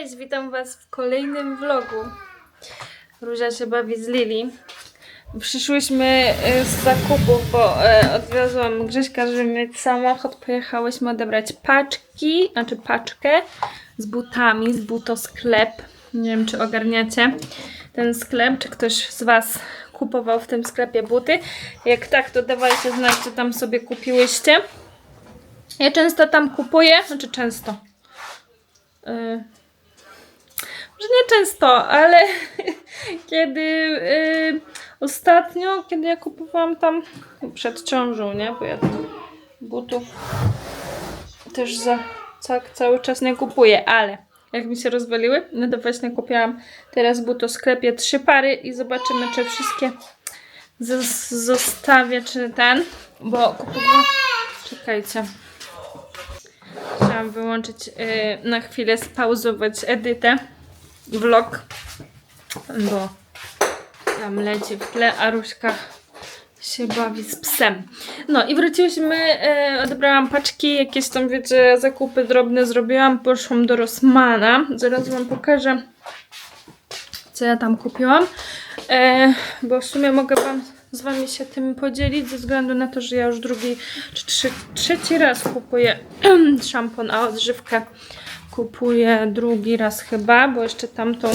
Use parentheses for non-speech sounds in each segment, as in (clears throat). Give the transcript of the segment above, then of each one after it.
Cześć, witam Was w kolejnym vlogu. Róża się bawi z Lili. Przyszłyśmy e, z zakupów, bo e, odwiozłam Grześka, żeby mieć samochód. Pojechałyśmy odebrać paczki, znaczy paczkę z butami, z butosklep. Nie wiem, czy ogarniacie ten sklep, czy ktoś z Was kupował w tym sklepie buty. Jak tak, to dawajcie znać, co tam sobie kupiłyście. Ja często tam kupuję, znaczy często. Yy, może nie często, ale (laughs) kiedy yy, ostatnio, kiedy ja kupowałam tam przed ciążą, nie? Bo ja butów też za ca, cały czas nie kupuję, ale jak mi się rozwaliły, no to właśnie kupiłam teraz but o sklepie trzy pary i zobaczymy, czy wszystkie zos- zostawię, czy ten, bo kupowałam... Czekajcie. Chciałam wyłączyć y, na chwilę, spauzować edytę, vlog, bo tam leci w tle, a Ruśka się bawi z psem. No i wróciłyśmy, y, odebrałam paczki, jakieś tam wiecie, zakupy drobne zrobiłam, poszłam do Rossmana, zaraz wam pokażę co ja tam kupiłam, e, bo w sumie mogę wam z wami się tym podzielić ze względu na to, że ja już drugi czy trzy, trzeci raz kupuję (clears throat) szampon, a odżywkę kupuję drugi raz chyba, bo jeszcze tamtą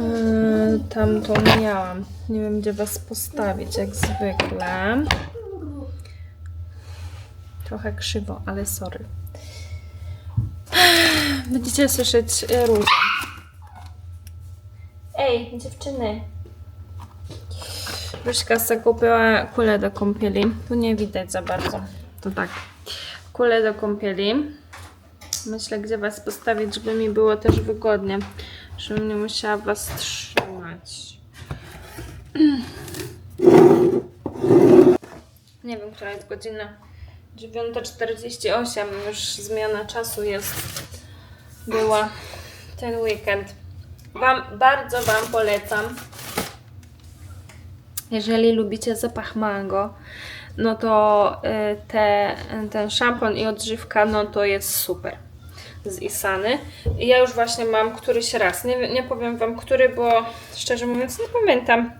e, tamtą miałam. Nie wiem gdzie was postawić, jak zwykle. Trochę krzywo, ale sorry. Będziecie słyszeć e, różne. Ej, dziewczyny. Ruśka zakupiła kulę do kąpieli. Tu nie widać za bardzo. To tak. Kulę do kąpieli. Myślę, gdzie was postawić, żeby mi było też wygodnie. Żebym nie musiała was trzymać. (clears throat) Nie wiem, która jest godzina. 9.48, już zmiana czasu jest, była ten weekend. Wam, bardzo Wam polecam. Jeżeli lubicie zapach mango, no to y, te, ten szampon i odżywka, no to jest super z Isany. Ja już właśnie mam któryś raz. Nie, nie powiem Wam który, bo szczerze mówiąc nie pamiętam.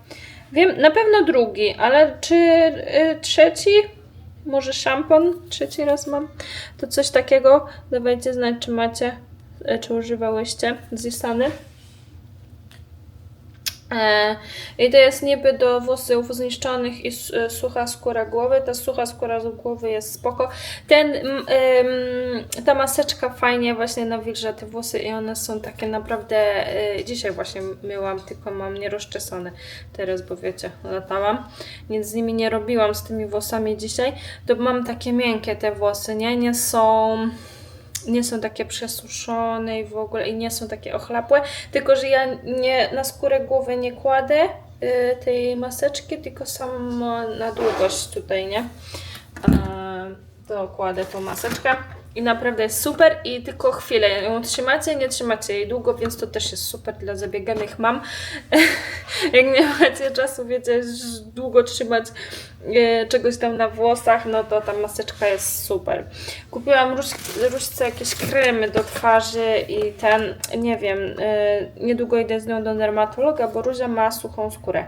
Wiem, na pewno drugi, ale czy y, trzeci? Może szampon? Trzeci raz mam. To coś takiego. Dawajcie znać, czy macie, y, czy używałyście z Isany. E, I to jest niby do włosów zniszczonych i e, sucha skóra głowy. Ta sucha skóra głowy jest spoko. Ten, ta maseczka fajnie właśnie nawilża te włosy i one są takie naprawdę... e, Dzisiaj właśnie myłam, tylko mam nierozczesane teraz, bo wiecie, latałam. Nic z nimi nie robiłam, z tymi włosami dzisiaj. To mam takie miękkie te włosy, nie? Nie są nie są takie przesuszone i w ogóle i nie są takie ochlapłe, tylko że ja nie, na skórę głowy nie kładę y, tej maseczki, tylko samo na długość tutaj, nie? To kładę tą maseczkę i naprawdę jest super i tylko chwilę ją trzymacie, nie trzymacie jej długo, więc to też jest super dla zabieganych mam. (laughs) Jak nie macie czasu, wiecie, długo trzymać e, czegoś tam na włosach, no to ta maseczka jest super. Kupiłam róż, różce jakieś kremy do twarzy i ten, nie wiem, e, niedługo idę z nią do dermatologa, bo Róża ma suchą skórę.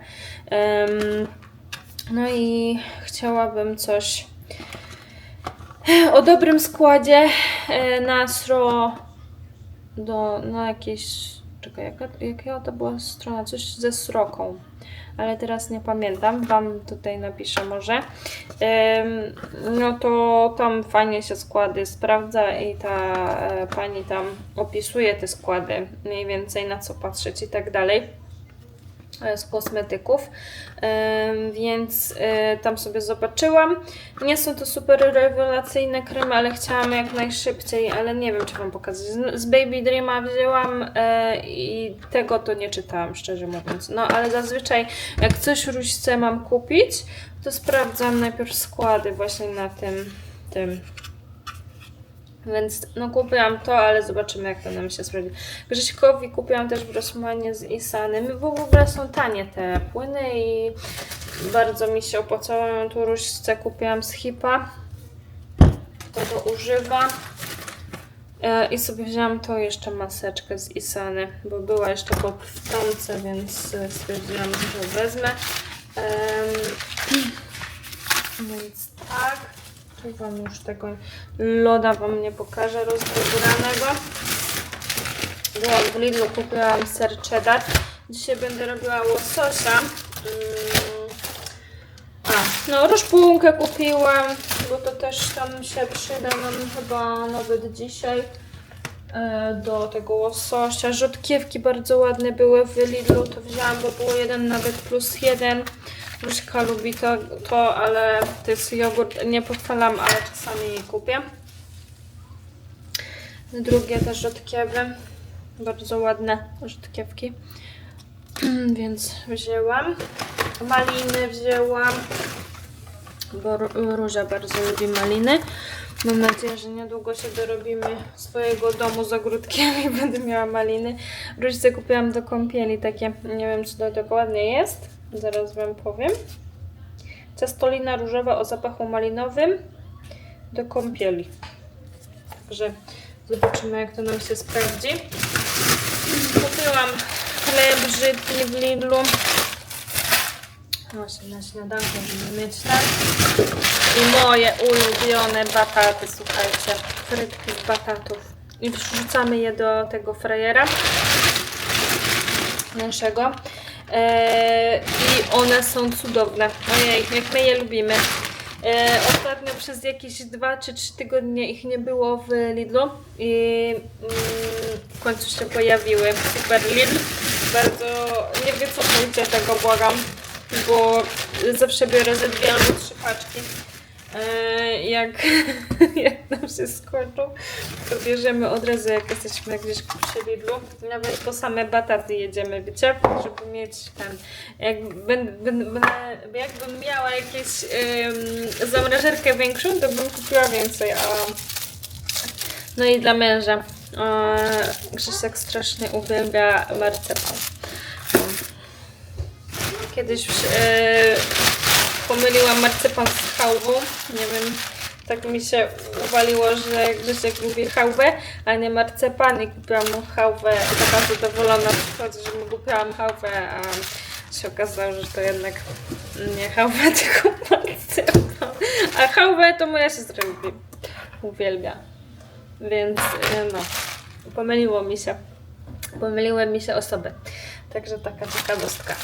Em, no i chciałabym coś o dobrym składzie e, na sro do, na jakieś czekaj, jaka, jaka to była strona? Coś ze sroką, ale teraz nie pamiętam, Wam tutaj napiszę może. No to tam fajnie się składy sprawdza i ta e, pani tam opisuje te składy, mniej więcej na co patrzeć i tak dalej z kosmetyków, Em, więc e, tam sobie zobaczyłam. Nie są to super rewelacyjne kremy, ale chciałam jak najszybciej, ale nie wiem czy Wam pokazać. Z- Baby Dreama wzięłam e, i tego to nie czytałam, szczerze mówiąc. No ale zazwyczaj jak coś różce mam kupić, to sprawdzam najpierw składy właśnie na tym, tym więc no kupiłam to, ale zobaczymy jak to nam się sprawdzi. Grześkowi kupiłam też w Rossmanie z Isany. My- Bo w ogóle są tanie te płyny i bardzo mi się opłacało. Tu różce kupiłam z Hipa. To to używam. E, I sobie wzięłam tą jeszcze maseczkę z Isany, bo była jeszcze po w tamce, więc e, stwierdziłam, że wezmę. Em, (clears throat) więc tak. Wam już tego loda wam nie pokażę rozdobranego. Byłam w Lidlu, kupiłam ser cheddar. Dzisiaj będę robiła łososia. Mm. A, no rozpułkę kupiłam, bo to też tam się przyda nam chyba nawet dzisiaj e, do tego łososia. Rzodkiewki bardzo ładne były w Lidlu, to wzięłam, bo było jeden nawet plus jeden. Różka lubi to, to, ale to jest jogurt, nie pochwalam, ale czasami kupię. Drugie też rzodkiewy, bardzo ładne rzodkiewki, (clears throat) więc wzięłam. Maliny wzięłam, bo Ró- Róża bardzo lubi maliny. Mam nadzieję, że niedługo się dorobimy swojego domu z ogródkiem i (laughs) będę miała maliny. Różce kupiłam do kąpieli takie, nie wiem co to dokładnie jest, zaraz Wam powiem. Ciastolina różowa o zapachu malinowym do kąpieli. Także zobaczymy jak to nam się sprawdzi. Kupiłam chleb żytni w Lidlu. Właśnie na śniadanko, żeby mieć tak. I moje ulubione bataty, słuchajcie. Frytki z batatów. I wrzucamy je do tego frajera naszego. Eee, I one są cudowne. Ojej, jak my je lubimy. E, ostatnio przez jakieś 2 czy 3 tygodnie ich nie było w Lidlu i mm, w końcu się pojawiły. Super Lidl. Bardzo nie wiem co pójdzie tego błagam, bo zawsze biorę ze dwie albo trzy paczki. E, jak, (laughs) jak nam się skończą, to bierzemy od razu jak jesteśmy gdzieś przy Lidlu. Nawet po same bataty jedziemy, wiecie, żeby mieć ten. Jak będę, będę, jakbym miała jakieś ym, zamrażarkę większą, to bym kupiła więcej. A... No i dla męża. E, Grzesiek strasznie uwielbia marcepan. Kiedyś e, pomyliłam marcepan z chałwą. Nie wiem, tak mi się uwaliło, że Grzesiek lubi chałwę, a nie marcepan i kupiłam mu chałwę i taka zadowolona przychodzi, że mu kupiłam chałwę, a się okazało, że to jednak nie chałwę, (laughs) tylko marcepan. A chałwę to moja siostra lubi. Uwielbia. Więc e, no, pomyliło mi się. Pomyliły mi się osoby. Także taka ciekawostka.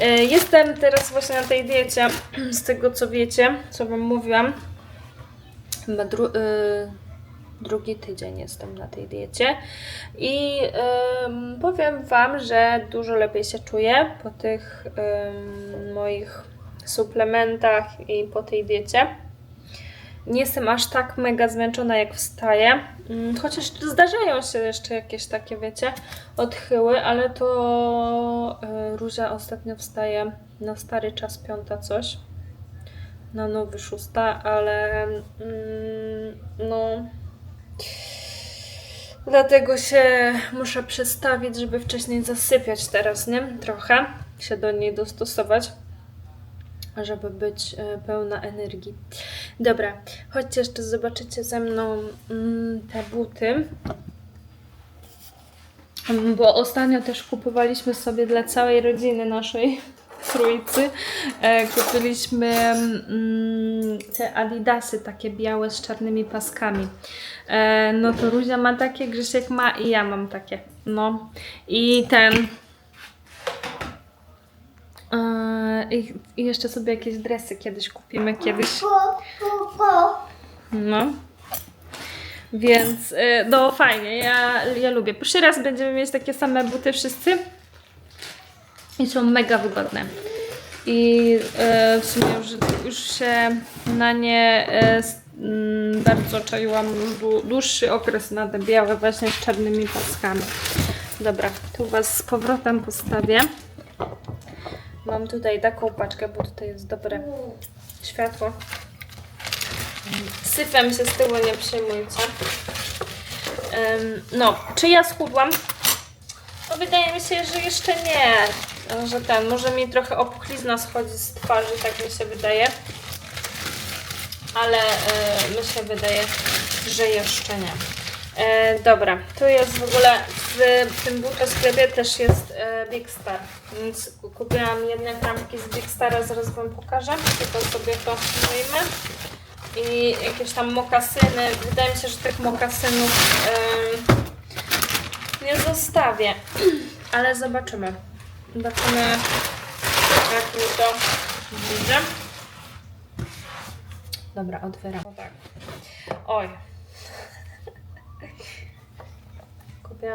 E, Jestem teraz właśnie na tej diecie, z tego co wiecie, co Wam mówiłam. Chyba dru- y, drugi tydzień jestem na tej diecie i powiem Wam, że dużo lepiej się czuję po tych moich suplementach i po tej diecie. Nie jestem aż tak mega zmęczona jak wstaję. Mm, Chociaż zdarzają się jeszcze jakieś takie, wiecie, odchyły, ale to y, Róża ostatnio wstaje na stary czas piąta coś. Na nowy szósta, ale mm, no. Dlatego się muszę przestawić, żeby wcześniej zasypiać teraz, nie? Trochę się do niej dostosować żeby być e, pełna energii. Dobra, chodźcie jeszcze zobaczycie ze mną mm, te buty. Mm, Bo ostatnio też kupowaliśmy sobie dla całej rodziny naszej (laughs) trójcy. E, kupiliśmy mm, te adidasy takie białe z czarnymi paskami. E, no to Ruzia ma takie, Grzesiek ma i ja mam takie. No i ten I, I jeszcze sobie jakieś dresy kiedyś kupimy, kiedyś. No. Więc, e, no fajnie, ja, ja lubię. Pierwszy raz będziemy mieć takie same buty wszyscy. I są mega wygodne. I e, w sumie już, już się na nie mm, bardzo czaiłam już dłuższy okres na te białe właśnie z czarnymi paskami. Dobra, tu Was z powrotem postawię. Mam tutaj taką paczkę, bo tutaj jest dobre światło. Syfem się z tyłu nie przejmujcie. No, czy ja schudłam? No wydaje mi się, że jeszcze nie. Że ten, może mi trochę opuchlizna schodzi z twarzy, tak mi się wydaje. Ale e, mi się wydaje, że jeszcze nie. E, dobra, tu jest w ogóle w tym butosklepie też jest e, Big Star, więc kupiłam jedne kramki z Big Stara, zaraz Wam pokażę, tylko sobie to wyjmę. I jakieś tam mokasyny, wydaje mi się, że tych mokasynów e, nie zostawię, ale zobaczymy. Zobaczymy jak mi to wyjdzie. Dobra, otwieram. O tak. Oj.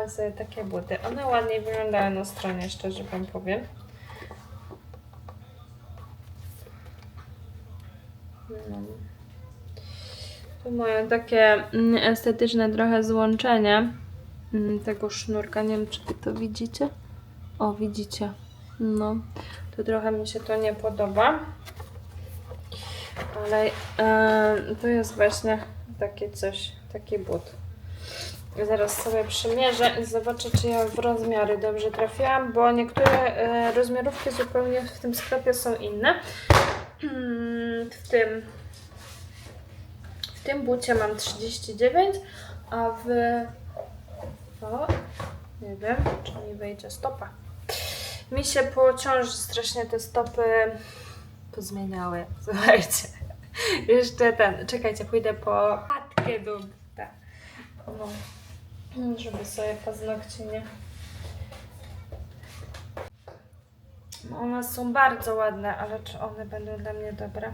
Sobie takie buty. One ładniej wyglądają na stronie, szczerze wam powiem. Tu mają takie mm, estetyczne trochę złączenie mm, tego sznurka. Nie wiem, czy wy to widzicie. O, widzicie. No, to trochę mi się to nie podoba. Ale e, to jest właśnie takie coś, taki but. Zaraz sobie przymierzę i zobaczę, czy ja w rozmiary dobrze trafiłam, bo niektóre e, rozmiarówki zupełnie w tym sklepie są inne. W tym w tym bucie mam 39, a w o, nie wiem, czy mi wejdzie stopa. Mi się po ciąży strasznie te stopy pozmieniały. (laughs) Słuchajcie. Jeszcze ten. Czekajcie, pójdę po patkę do buta. No. Żeby sobie paznokcie nie. No, One są bardzo ładne, ale czy one będą dla mnie dobre?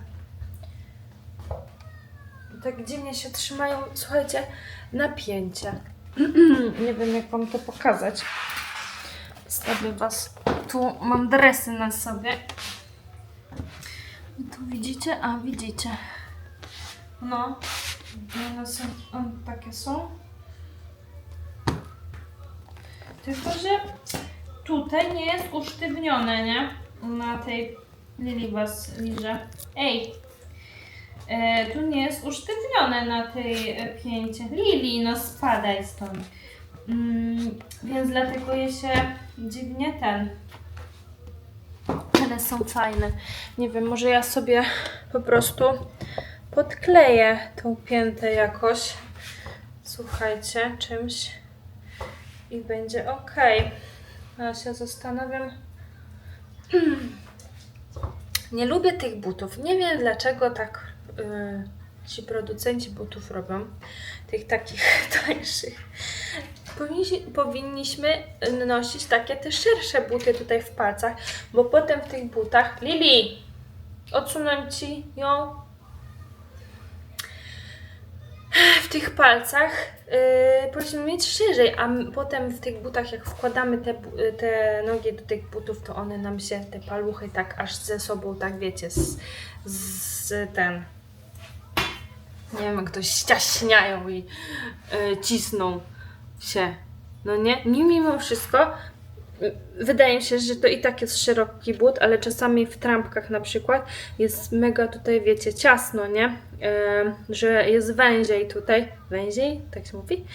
Tak dziwnie się trzymają, słuchajcie, napięcie. (clears throat) nie wiem, jak wam to pokazać. Stawię was. Tu mam dresy na sobie. I tu widzicie? A, widzicie. No. One są, one takie są. Tylko, że tutaj nie jest usztywnione, nie? Na tej Lili was liże. Ej! E, tu nie jest usztywnione na tej e, pięcie. Lili, no spadaj stąd. Mm, więc dlatego je się dziwnie ten. One są fajne. Nie wiem, może ja sobie po prostu podkleję tą piętę jakoś. Słuchajcie, czymś i będzie ok. Ja się zastanawiam. (clears throat) Nie lubię tych butów. Nie wiem dlaczego tak y, ci producenci butów robią. Tych takich (laughs) tańszych. Powinni- Powinniśmy nosić takie te szersze buty tutaj w palcach, bo potem w tych butach. Lili! Odsunąć ci ją w tych palcach yy, powinniśmy mieć szerzej, a potem w tych butach, jak wkładamy te, y, te nogi do tych butów, to one nam się, te paluchy, tak aż ze sobą, tak wiecie, z, z ten. Nie wiem, jak to ściaśniają i yy, cisną się. No nie? Mi mimo wszystko wydaje mi się, że to i tak jest szeroki but, ale czasami w trampkach na przykład jest mega tutaj, wiecie, ciasno, nie? E, że jest węziej tutaj. Węziej? Tak się mówi?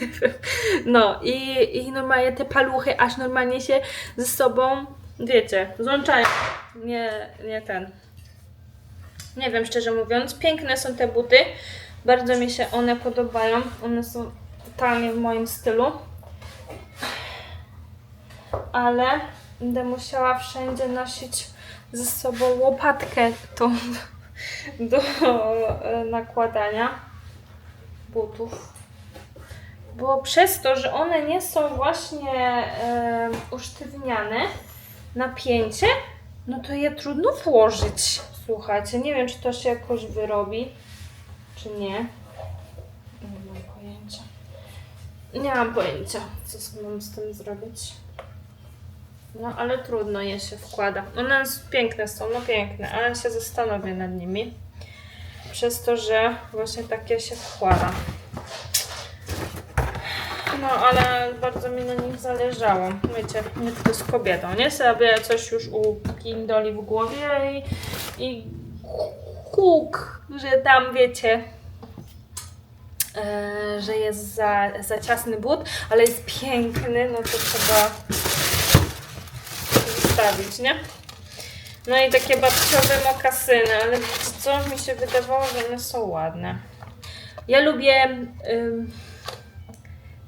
(laughs) no i, i normalnie te paluchy aż normalnie się ze sobą, wiecie, złączają. Nie, nie ten. Nie wiem, szczerze mówiąc. Piękne są te buty. Bardzo mi się one podobają. One są totalnie w moim stylu. Ale będę musiała wszędzie nosić ze sobą łopatkę tą do e, nakładania butów. Bo przez to, że one nie są właśnie e, usztywniane napięcie, no to je trudno włożyć. Słuchajcie, nie wiem, czy to się jakoś wyrobi, czy nie. Nie mam pojęcia. Nie mam pojęcia, co mam z tym zrobić. No, ale trudno je się wkłada. One s- piękne są, no piękne, ale się zastanowię nad nimi. Przez to, że właśnie takie się wkłada. No, ale bardzo mi na nich zależało. Wiecie, nie tylko z kobietą, nie? Sobie coś już u Kindoli w głowie i, i huk, że tam, wiecie, e, że jest za, za ciasny but, ale jest piękny, no to trzeba wystawić, nie? No i takie babciowe mokasyny, ale co? Mi się wydawało, że one są ładne. Ja lubię ym,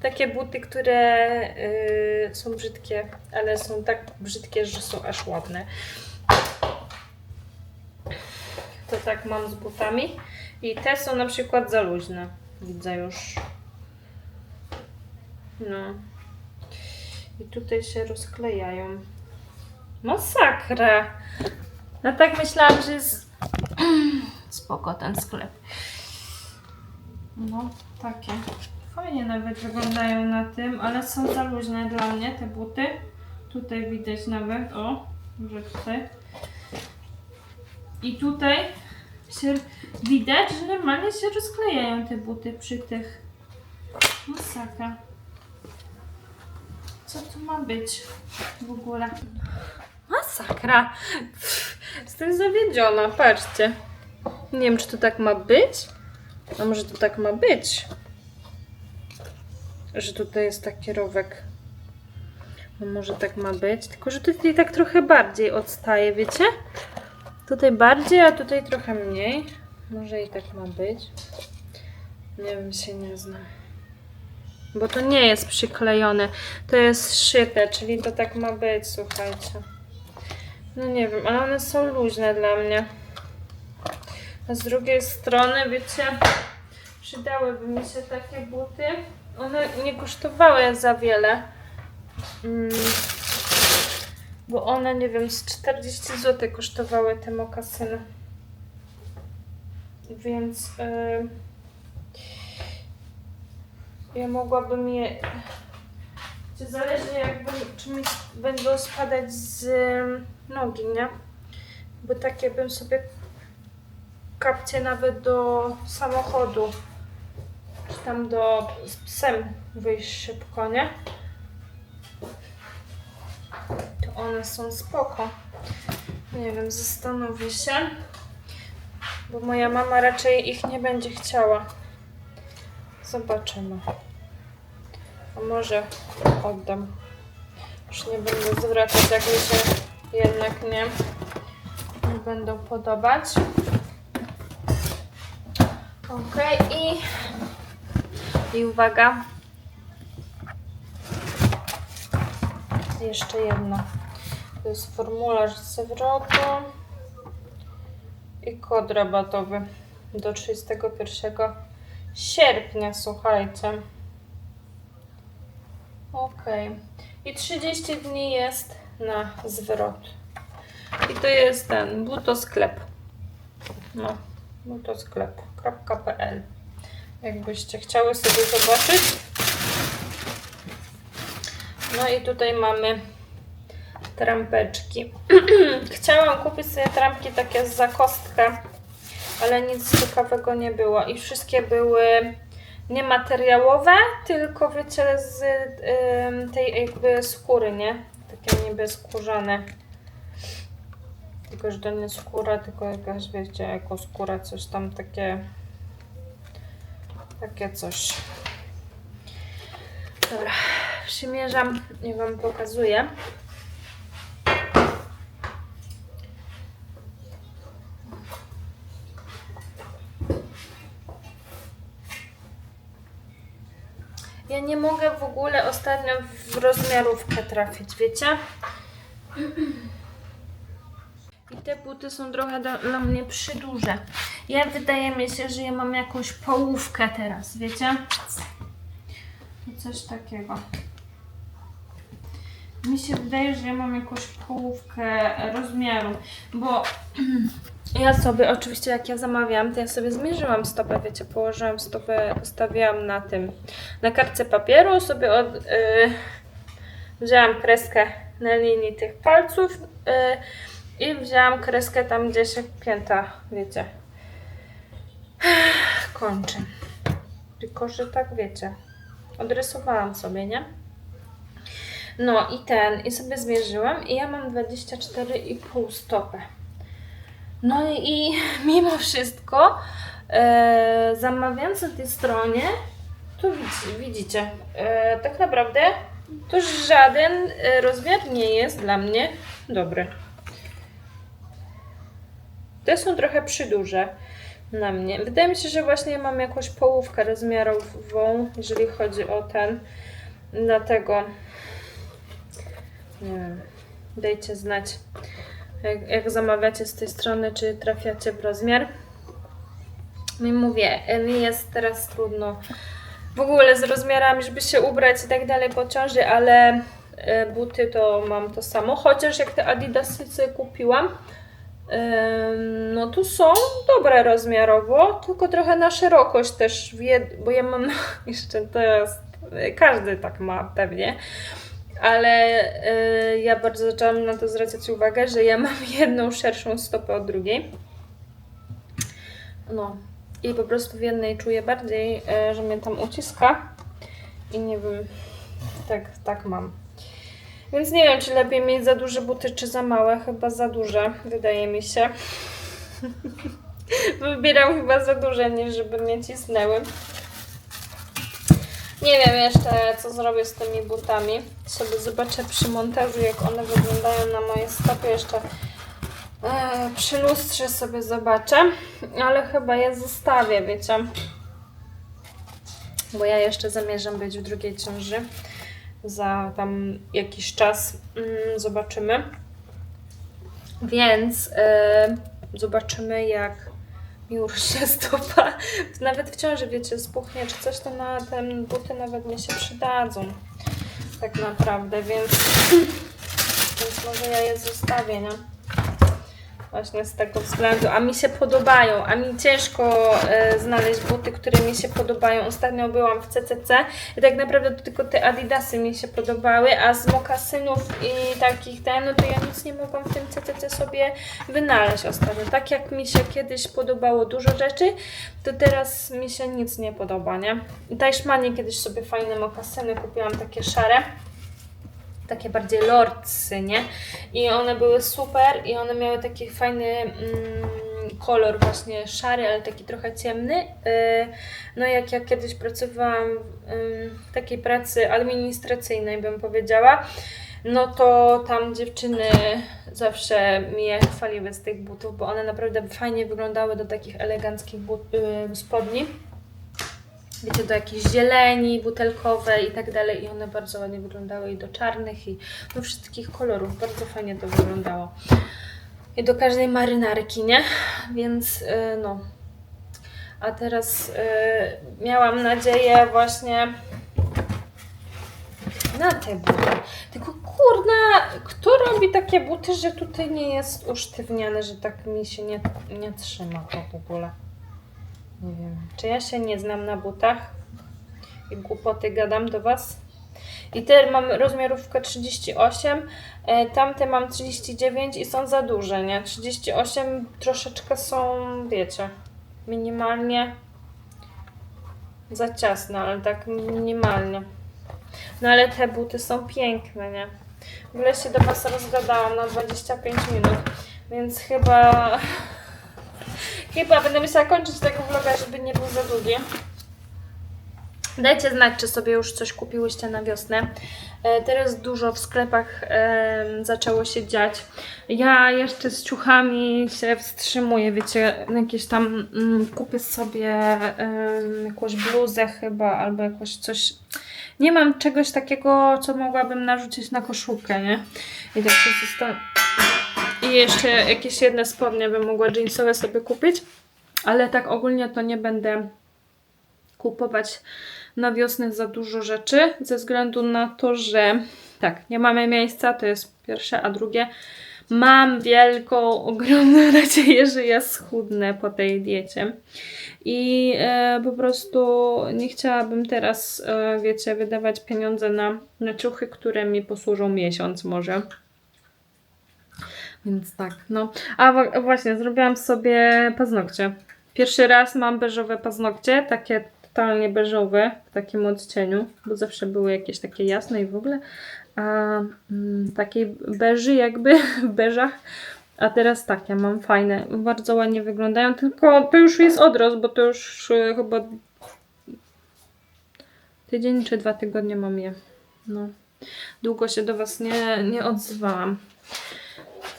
takie buty, które y, są brzydkie, ale są tak brzydkie, że są aż ładne. To tak mam z butami. I te są na przykład za luźne. Widzę już. No. I tutaj się rozklejają. Masakra! No tak myślałam, że jest (clears throat) spoko ten sklep. No, takie. Fajnie nawet wyglądają na tym, ale są za luźne dla mnie te buty. Tutaj widać nawet, o, że tutaj. I tutaj się widać, że normalnie się rozklejają te buty przy tych. Masakra. Co tu ma być w ogóle? Masakra. Jestem zawiedziona, patrzcie. Nie wiem, czy to tak ma być. A może to tak ma być? Że tutaj jest taki rowek. No może tak ma być. Tylko, że tutaj tak trochę bardziej odstaje, wiecie? Tutaj bardziej, a tutaj trochę mniej. Może i tak ma być. Nie wiem, się nie znam. Bo to nie jest przyklejone. To jest szyte, czyli to tak ma być, słuchajcie. No nie wiem, ale one są luźne dla mnie. A z drugiej strony, wiecie, przydałyby mi się takie buty. One nie kosztowały za wiele. Mm, bo one, nie wiem, z 40 zł kosztowały te mokasyny. Więc yy, ja mogłabym je. Czy zależy, jakby, czy mi będą spadać z nogi, nie? Bo takie bym sobie kapcie nawet do samochodu, czy tam do z psem wyjść szybko, nie? To one są spoko. Nie wiem, zastanowię się, bo moja mama raczej ich nie będzie chciała. Zobaczymy. A może oddam. Już nie będę zwracać, jak mi się jednak nie, nie będą podobać. Ok, i, i uwaga. Jeszcze jedno. To jest formularz zwrotu i kod rabatowy do 31 sierpnia, słuchajcie. Ok. I 30 dni jest na zwrot. I to jest ten butosklep. No, butosklep.pl Jakbyście chciały sobie zobaczyć. No i tutaj mamy trampeczki. (clears throat) Chciałam kupić sobie trampki takie za kostkę, ale nic ciekawego nie było. I wszystkie były niemateriałowe, tylko wiecie z ym, tej jakby skóry, nie? Takie niby skórzane. Tylko, że to nie skóra, tylko jakaś, wiecie, jako skóra, coś tam takie takie coś. Dobra, przymierzam i Wam pokazuję. Nie mogę w ogóle ostatnio w rozmiarówkę trafić, wiecie? I te buty są trochę dla, mnie przyduże. Ja wydaje mi się, że ja mam jakąś połówkę teraz, wiecie? Coś takiego. Mi się wydaje, że ja mam jakąś połówkę rozmiaru, bo (clears throat) ja sobie, oczywiście jak ja zamawiałam, to ja sobie zmierzyłam stopę, wiecie, położyłam stopę, ustawiłam na tym, na kartce papieru, sobie od, y, wzięłam kreskę na linii tych palców y, i wzięłam kreskę tam, gdzie się pięta, wiecie, (sighs) kończy. Tylko, że tak wiecie, odrysowałam sobie, nie? No i ten, i sobie zmierzyłam i ja mam 24,5 stopę. No i (laughs) mimo wszystko, e, zamawiając na tej stronie, to widzicie, e, tak naprawdę to żaden e, rozmiar nie jest dla mnie dobry. Te są trochę przyduże, na mnie. Wydaje mi się, że właśnie mam jakąś połówkę rozmiarową, jeżeli chodzi o ten. Dlatego nie wiem. Dajcie znać, jak, jak zamawiacie z tej strony, czy trafiacie w rozmiar. No i mówię, mi jest teraz trudno w ogóle z rozmiarami, żeby się ubrać i tak dalej po ciąży, ale e, buty to mam to samo. Chociaż jak te Adidasy kupiłam, no to są dobre rozmiarowo, tylko trochę na szerokość też, bo ja mam (laughs) jeszcze teraz, każdy tak ma pewnie, ale e, ja bardzo zaczęłam na to zwracać uwagę, że ja mam (laughs) jedną szerszą stopę od drugiej. No i po prostu w jednej czuję bardziej, e, że mnie tam uciska i nie wiem, tak, tak mam. Więc nie wiem, czy lepiej mieć za duże buty, czy za małe. Chyba za duże, wydaje mi się. (laughs) Wybieram chyba za duże, niż żeby mnie cisnęły. Nie wiem jeszcze, co zrobię z tymi butami. Sobie zobaczę przy montażu, jak one wyglądają na moje stopy. Jeszcze e, przy lustrze sobie zobaczę. Ale chyba je zostawię, wiecie. Bo ja jeszcze zamierzam być w drugiej ciąży. Za tam jakiś czas mm, zobaczymy. Więc e, zobaczymy, jak mi (laughs) urośnie stopa. Nawet w ciąży, wiecie, spuchnie czy coś, to na te buty nawet mi się przydadzą. Tak naprawdę, więc, (clears throat) więc może ja je zostawię, nie? Właśnie z tego względu, a mi się podobają, a mi ciężko e, znaleźć buty, które mi się podobają. Ostatnio byłam w CCC i tak naprawdę to tylko te Adidasy mi się podobały, a z mokasynów i takich ten, no to ja nic nie mogłam w tym CCC sobie wynaleźć ostatnio. Tak jak mi się kiedyś podobało dużo rzeczy, to teraz mi się nic nie podoba, nie? I kiedyś sobie fajne mokasyny kupiłam, takie szare takie bardziej lordsy, nie? I one były super i one miały taki fajny mm, kolor właśnie szary, ale taki trochę ciemny. Yy, No jak ja kiedyś pracowałam yy, w takiej pracy administracyjnej, bym powiedziała, no to tam dziewczyny zawsze mnie chwaliły z tych butów, bo one naprawdę fajnie wyglądały do takich eleganckich but, yy, spodni wiecie, do jakiejś zieleni butelkowej i tak dalej i one bardzo ładnie wyglądały i do czarnych i do wszystkich kolorów, bardzo fajnie to wyglądało. I do każdej marynarki, nie? Więc yy, no. A teraz yy, miałam nadzieję właśnie na te buty. Tylko kurna, kto robi takie buty, że tutaj nie jest usztywniane, że tak mi się nie, nie trzyma to w ogóle. Nie wiem, czy ja się nie znam na butach i głupoty gadam do Was. I te mam rozmiarówkę 38, e, tamte mam 39 i są za duże, nie? 38 troszeczkę są, wiecie, minimalnie za ciasne, ale tak minimalnie. No ale te buty są piękne, nie? W ogóle się do Was rozgadałam na 25 minut, więc chyba (laughs) Chyba będę musiała kończyć tego vloga, żeby nie był za długi. Dajcie znać, czy sobie już coś kupiłyście na wiosnę. E, Teraz dużo w sklepach zaczęło się dziać. Ja jeszcze z ciuchami się wstrzymuję, wiecie, jakieś tam mm, kupię sobie jakąś bluzę chyba, albo jakoś coś. Nie mam czegoś takiego, co mogłabym narzucić na koszulkę, nie? I tak się zastanawiam. I jeszcze jakieś jedne spodnie bym mogła jeansowe sobie kupić, ale tak ogólnie to nie będę kupować na wiosnę za dużo rzeczy, ze względu na to, że tak, nie mamy miejsca, to jest pierwsze, a drugie, mam wielką, ogromną (laughs) nadzieję, że ja schudnę po tej diecie. I e, po prostu nie chciałabym teraz, e, wiecie, wydawać pieniądze na, na ciuchy, które mi posłużą miesiąc może. Więc tak, no. A właśnie, zrobiłam sobie paznokcie. Pierwszy raz mam beżowe paznokcie, takie totalnie beżowe, w takim odcieniu, bo zawsze były jakieś takie jasne i w ogóle. A mm, takiej beży jakby, (laughs) w beżach. A teraz takie mam fajne, bardzo ładnie wyglądają, tylko to już jest odrost, bo to już e, chyba tydzień czy dwa tygodnie mam je. No. Długo się do Was nie, nie odzywałam.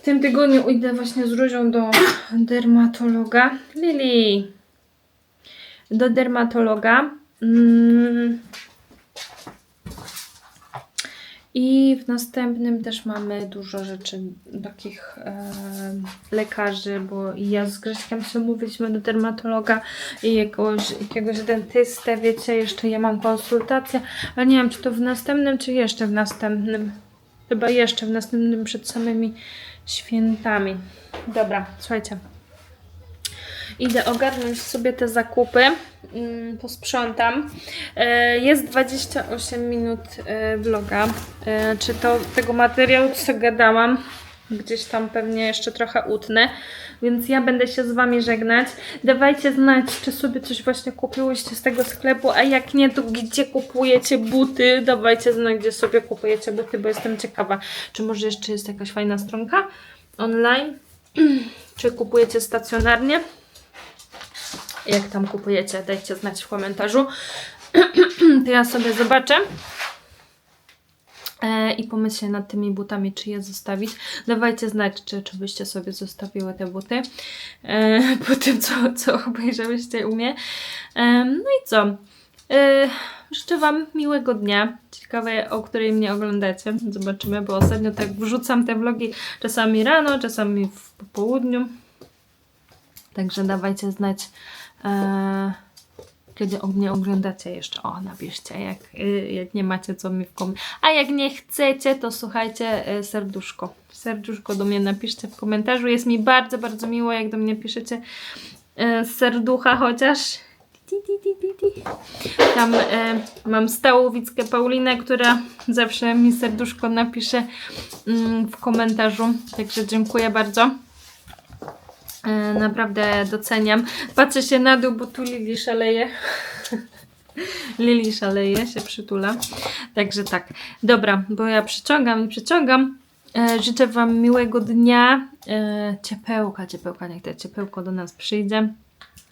Tym tygodniu idę właśnie z Różą do dermatologa. Lili, do dermatologa. Mm. I w następnym też mamy dużo rzeczy takich e, lekarzy, bo ja z Grześkiem się mówiliśmy do dermatologa i jakiegoś, jakiegoś dentystę, wiecie, jeszcze ja mam konsultację, ale nie wiem, czy to w następnym, czy jeszcze w następnym. Chyba jeszcze w następnym przed samymi świętami. Dobra, słuchajcie. Idę ogarnąć sobie te zakupy, mm, posprzątam. E, Jest 28 minut e, vloga. E, Czy to tego materiału, co gadałam, gdzieś tam pewnie jeszcze trochę utnę, więc ja będę się z Wami żegnać. Dawajcie znać, czy sobie coś właśnie kupiłyście z tego sklepu, a jak nie, to gdzie kupujecie buty? Dawajcie znać, gdzie sobie kupujecie buty, bo jestem ciekawa, czy może jeszcze jest jakaś fajna stronka online, (clears throat) czy kupujecie stacjonarnie. Jak tam kupujecie, dajcie znać w komentarzu. (clears throat) to ja sobie zobaczę. E, I pomyślcie nad tymi butami, czy je zostawić. Dawajcie znać, czy, czy byście sobie zostawiły te buty. E, (laughs) po tym, co, co obejrzałyście u mnie. E, no i co? E, życzę Wam miłego dnia. Ciekawe, o której mnie oglądacie. Zobaczymy, bo ostatnio tak wrzucam te vlogi czasami rano, czasami w popołudniu. Także dawajcie znać, e, kiedy mnie oglądacie jeszcze. O, napiszcie, jak, y, jak nie macie co mi w komentarzu. A jak nie chcecie, to słuchajcie, e, serduszko. Serduszko do mnie napiszcie w komentarzu. Jest mi bardzo, bardzo miło, jak do mnie piszecie e, serducha chociaż. Tam e, mam stałą widzkę Paulinę, która zawsze mi serduszko napisze mm, w komentarzu. Także dziękuję bardzo. E, Naprawdę doceniam. Patrzę się na dół, bo tu Lili szaleje. (laughs) Lili szaleje, się przytula. Także tak. Dobra, bo ja przyciągam i przyciągam. E, życzę Wam miłego dnia. E, ciepełka, ciepełka, niech to ciepełko do nas przyjdzie.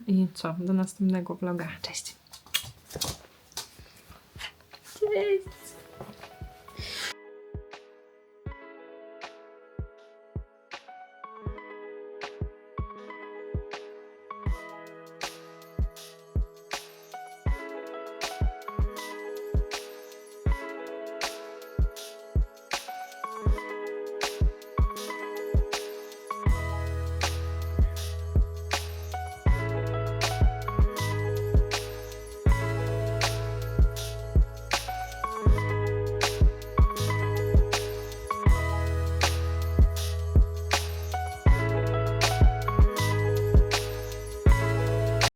I co? Do następnego vloga. Cześć. Cześć.